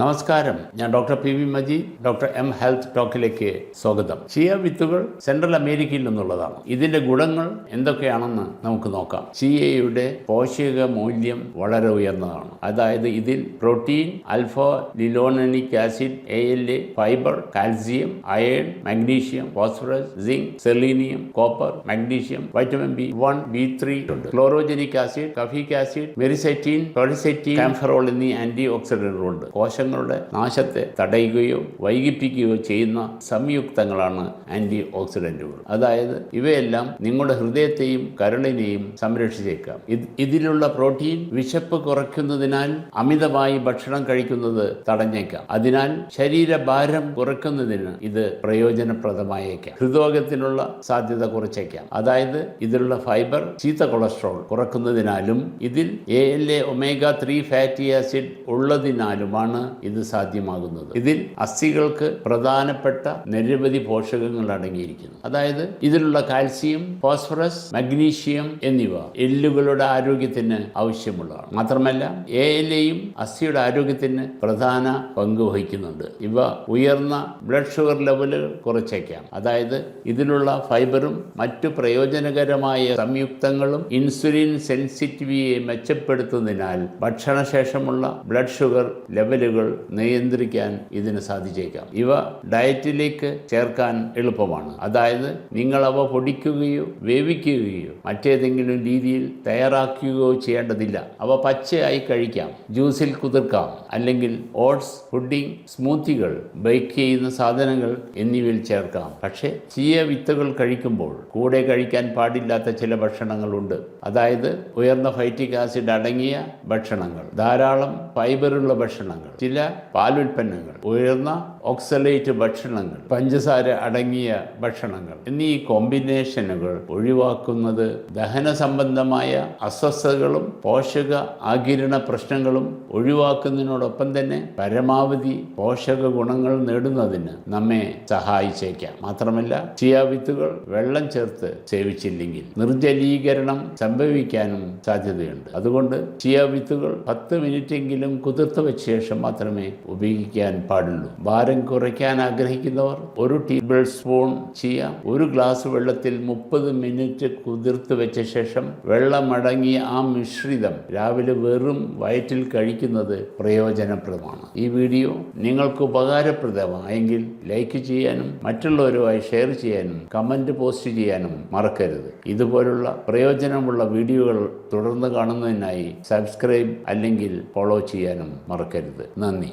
നമസ്കാരം. ഞാൻ doctor P V Maji doctor M health ടോക്കിലേക്ക് സ്വാഗതം. ചിയ വിത്തുകൾ സെൻട്രൽ അമേരിക്കയിൽ നിന്നുള്ളതാണ്. ഇതിന്റെ ഗുണങ്ങൾ എന്തൊക്കെയാണെന്ന് നമുക്ക് നോക്കാം. ചിയയുടെ പോഷക മൂല്യം വളരെ ഉയർന്നതാണ്. അതായത് ഇതിൽ protein alpha linolenic acid A L A fibre calcium iron magnesium phosphorus zinc selenium copper magnesium vitamin B one B three ഉണ്ട്. Chlorogenic acid caffeic acid myricetin ടൊളിസൈറ്റീൻ kaempferol എന്നീ ആന്റി ഓക്സിഡന്റുകളുണ്ട് കോശങ്ങളുടെ നാശത്തെ തടയുകയോ വൈകിപ്പിക്കുകയോ ചെയ്യുന്ന സംയുക്തങ്ങളാണ് ആന്റി ഓക്സിഡന്റുകൾ അതായത് ഇവയെല്ലാം നിങ്ങളുടെ ഹൃദയത്തെയും കരളിനെയും സംരക്ഷിച്ചേക്കാം. ഇതിലുള്ള പ്രോട്ടീൻ വിശപ്പ് കുറയ്ക്കുന്നതിനാൽ അമിതമായി ഭക്ഷണം കഴിക്കുന്നത് തടഞ്ഞേക്കാം. അതിനാൽ ശരീരഭാരം കുറയ്ക്കുന്നതിന് ഇത് പ്രയോജനപ്രദമായേക്കാം. ഹൃദ്രോഗത്തിനുള്ള സാധ്യത കുറച്ചേക്കാം. അതായത് ഇതിലുള്ള ഫൈബർ ചീത്ത കൊളസ്ട്രോൾ കുറക്കുന്നതിനാലും ഇതിൽ A L A omega three fatty acid ഉള്ളതിനാലുമാണ് ഇത് സാധ്യമാകുന്നത്. ഇതിൽ അസ്ഥികൾക്ക് പ്രധാനപ്പെട്ട നിരവധി പോഷകങ്ങൾ അടങ്ങിയിരിക്കുന്നു. അതായത് ഇതിലുള്ള കാൽസ്യം ഫോസ്ഫറസ് മഗ്നീഷ്യം എന്നിവ എല്ലുകളുടെ ആരോഗ്യത്തിന് ആവശ്യമുള്ളതാണ്. മാത്രമല്ല എ എൽ എയും അസ്ഥിയുടെ ആരോഗ്യത്തിന് പ്രധാന പങ്ക് വഹിക്കുന്നുണ്ട്. ഇവ ഉയർന്ന ബ്ലഡ് ഷുഗർ ലെവലുകൾ കുറച്ചേക്കാം. അതായത് ഇതിലുള്ള ഫൈബറും മറ്റു പ്രയോജനകരമായ സംയുക്തങ്ങളും ഇൻസുലിൻ സെൻസിറ്റിവിയെ മെച്ചപ്പെടുത്തുന്നതിനാൽ ഭക്ഷണശേഷമുള്ള ബ്ലഡ് ഷുഗർ ലെവലുകൾ നിയന്ത്രിക്കാൻ ഇതിന് സാധിച്ചേക്കാം. ഇവ ഡയറ്റിലേക്ക് ചേർക്കാൻ എളുപ്പമാണ്. അതായത് നിങ്ങൾ അവ പൊടിക്കുകയോ വേവിക്കുകയോ മറ്റേതെങ്കിലും രീതിയിൽ തയ്യാറാക്കുകയോ ചെയ്യേണ്ടതില്ല. അവ പച്ചയായി കഴിക്കാം. ജ്യൂസിൽ കുതിർക്കാം. അല്ലെങ്കിൽ ഓട്സ് പുഡിംഗ് സ്മൂത്തികൾ ബേക്ക് ചെയ്യുന്ന സാധനങ്ങൾ എന്നിവയിൽ ചേർക്കാം. പക്ഷേ ചീയ വിത്തുകൾ കഴിക്കുമ്പോൾ കൂടെ കഴിക്കാൻ പാടില്ലാത്ത ചില ഭക്ഷണങ്ങളുണ്ട്. അതായത് ഉയർന്ന ഫൈറ്റിക് ആസിഡ് അടങ്ങിയ ഭക്ഷണങ്ങൾ. ധാരാളം ഫൈബറുള്ള ഭക്ഷണങ്ങൾ. ചില പാലുൽപ്പന്നങ്ങൾ ഉയർന്ന ഓക്സലേറ്റ് ഭക്ഷണങ്ങൾ പഞ്ചസാര അടങ്ങിയ ഭക്ഷണങ്ങൾ. എന്നീ കോമ്പിനേഷനുകൾ ഒഴിവാക്കുന്നത് ദഹന സംബന്ധമായ അസ്വസ്ഥതകളും പോഷക ആകിരണ പ്രശ്നങ്ങളും ഒഴിവാക്കുന്നതിനോടൊപ്പം തന്നെ പരമാവധി പോഷക ഗുണങ്ങൾ നേടുന്നതിന് നമ്മെ സഹായിച്ചേക്കാം. മാത്രമല്ല ചിയ വിത്തുകൾ വെള്ളം ചേർത്ത് സേവിച്ചില്ലെങ്കിൽ നിർജലീകരണം സംഭവിക്കാനും സാധ്യതയുണ്ട്. അതുകൊണ്ട് ചിയ വിത്തുകൾ പത്ത് മിനിറ്റെങ്കിലും കുതിർത്ത് വെച്ച ശേഷം മാത്രമേ ഉപയോഗിക്കാൻ പാടുള്ളൂ. ഭാരം കുറയ്ക്കാൻ ആഗ്രഹിക്കുന്നവർ ഒരു ടേബിൾ സ്പൂൺ ചിയ ഒരു ഗ്ലാസ് വെള്ളത്തിൽ മുപ്പത് മിനിറ്റ് കുതിർത്ത് വെച്ച ശേഷം വെള്ളമടങ്ങിയ ആ മിശ്രിതം രാവിലെ വെറും വയറ്റിൽ കഴിക്കുന്നത് പ്രയോജനപ്രദമാണ്. ഈ വീഡിയോ നിങ്ങൾക്ക് ഉപകാരപ്രദമായെങ്കിൽ ലൈക്ക് ചെയ്യാനും മറ്റുള്ളവരുമായി ഷെയർ ചെയ്യാനും കമന്റ് പോസ്റ്റ് ചെയ്യാനും മറക്കരുത്. ഇതുപോലുള്ള പ്രയോജനമുള്ള വീഡിയോകൾ തുടർന്ന് കാണുന്നതിനായി സബ്സ്ക്രൈബ് അല്ലെങ്കിൽ ഫോളോ ചെയ്യാനും മറക്കരുത്. നന്ദി.